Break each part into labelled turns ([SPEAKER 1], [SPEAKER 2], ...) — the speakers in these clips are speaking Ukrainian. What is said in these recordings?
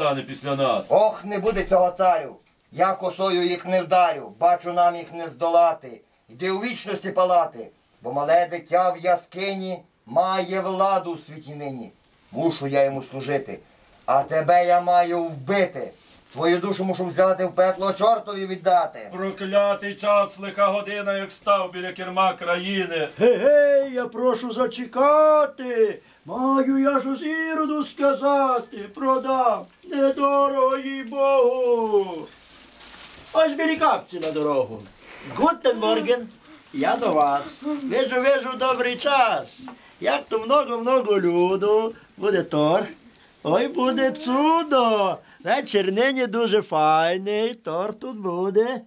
[SPEAKER 1] стане після нас.
[SPEAKER 2] Ох, не буде цього царю. Я косою їх не вдарю, бачу нам їх не здолати. Йди у вічності палати, бо мале дитя в яскині має владу у світі нині. Мушу я йому служити, а тебе я маю вбити. Твою душу мушу взяти в пекло чортові віддати.
[SPEAKER 1] Проклятий час, лиха година, як став біля керма країни.
[SPEAKER 3] Гей, я прошу зачекати. Маю я ж з іроду сказати, продам недорого їй Богу. Ось бери капці на дорогу. Гутен Морген, я до вас. Вижу, вижу добрий час. Як то много-много люду, буде тор. Ой, буде чудо. На чернині дуже файний, тор тут буде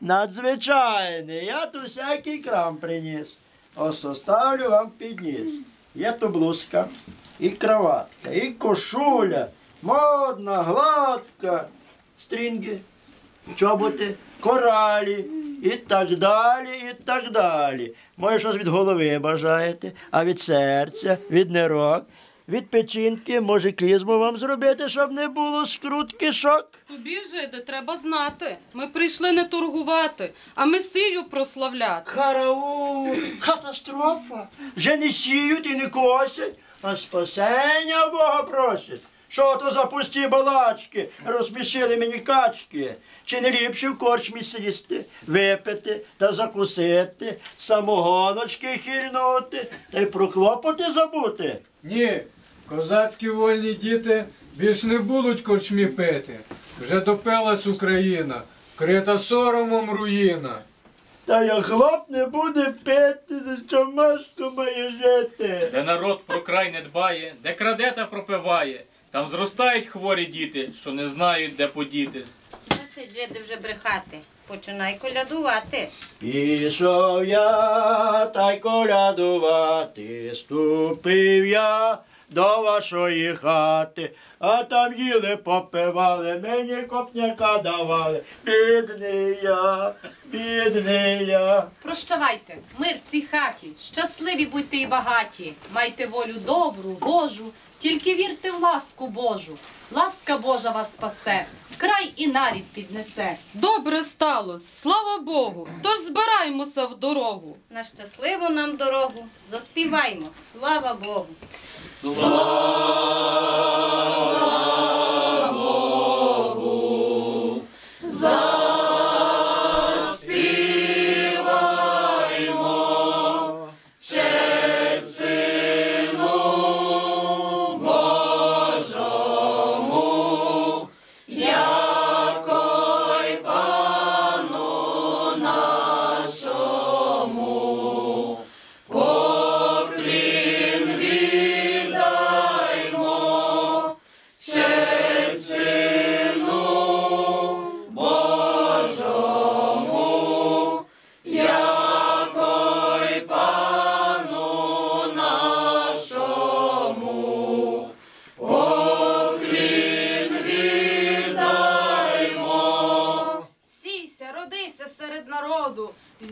[SPEAKER 3] надзвичайний. Я тут всякий крам приніс. Ось оставлю вам підніс. Є то блузка, і кроватка, і кошуля, модна, гладка, стрінги, чоботи, коралі і так далі, і так далі. Може, щось від голови бажаєте, а від серця, від нирок, від печінки, може, клізму вам зробити, щоб не було скрутки шок.
[SPEAKER 4] Тобі, жиде, треба знати. Ми прийшли не торгувати, а месію прославляти.
[SPEAKER 3] Караул, катастрофа. Вже не сіють і не косять, а спасення Бога просять. Що то за пусті балачки, розсмішили мені качки. Чи не ліпше в корчмі сісти, випити та закусити, самогоночки хильнути, та й про клопоти забути?
[SPEAKER 5] Ні, козацькі вольні діти більш не будуть корчмі пити. Вже допилась Україна, крита соромом руїна.
[SPEAKER 3] Та як хлоп не буде пити, за що має жити?
[SPEAKER 6] Де народ про край не дбає, де краде та пропиває, там зростають хворі діти, що не знають, де подітись.
[SPEAKER 7] Досить жиди вже брехати. Починай колядувати.
[SPEAKER 3] Пішов я та й колядувати, ступив я до вашої хати, а там їли, попивали, мені копняка давали. Бідний я, бідний я.
[SPEAKER 8] Прощавайте, мир в цій хаті, щасливі будьте і багаті, майте волю добру, Божу, тільки вірте в ласку Божу. Ласка Божа вас спасе, край і нарід піднесе.
[SPEAKER 4] Добре сталося, слава Богу. Тож збираємося в дорогу.
[SPEAKER 7] На щасливу нам дорогу заспіваймо. Слава Богу.
[SPEAKER 8] 是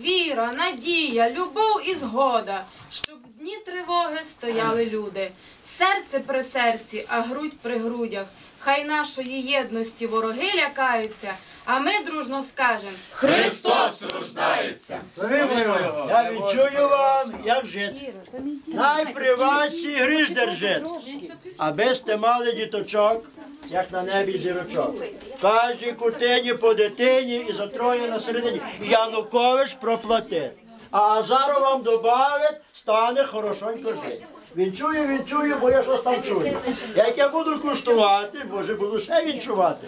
[SPEAKER 8] віра, надія, любов і згода, щоб в дні тривоги стояли люди. Серце при серці, а грудь при грудях. Хай нашої єдності вороги лякаються, а ми дружно скажемо
[SPEAKER 6] Христос рождається!
[SPEAKER 3] Я відчую вам, як жити. Най при гріш держить. Аби сте мали діточок, як на небі зірочок. Кожній кутині по дитині і за троє на середині. Янукович проплатив. А Азару вам добавить, стане хорошонько жити. Відчую, відчую, бо я щось там чую. Як я буду куштувати, може буду ще відчувати.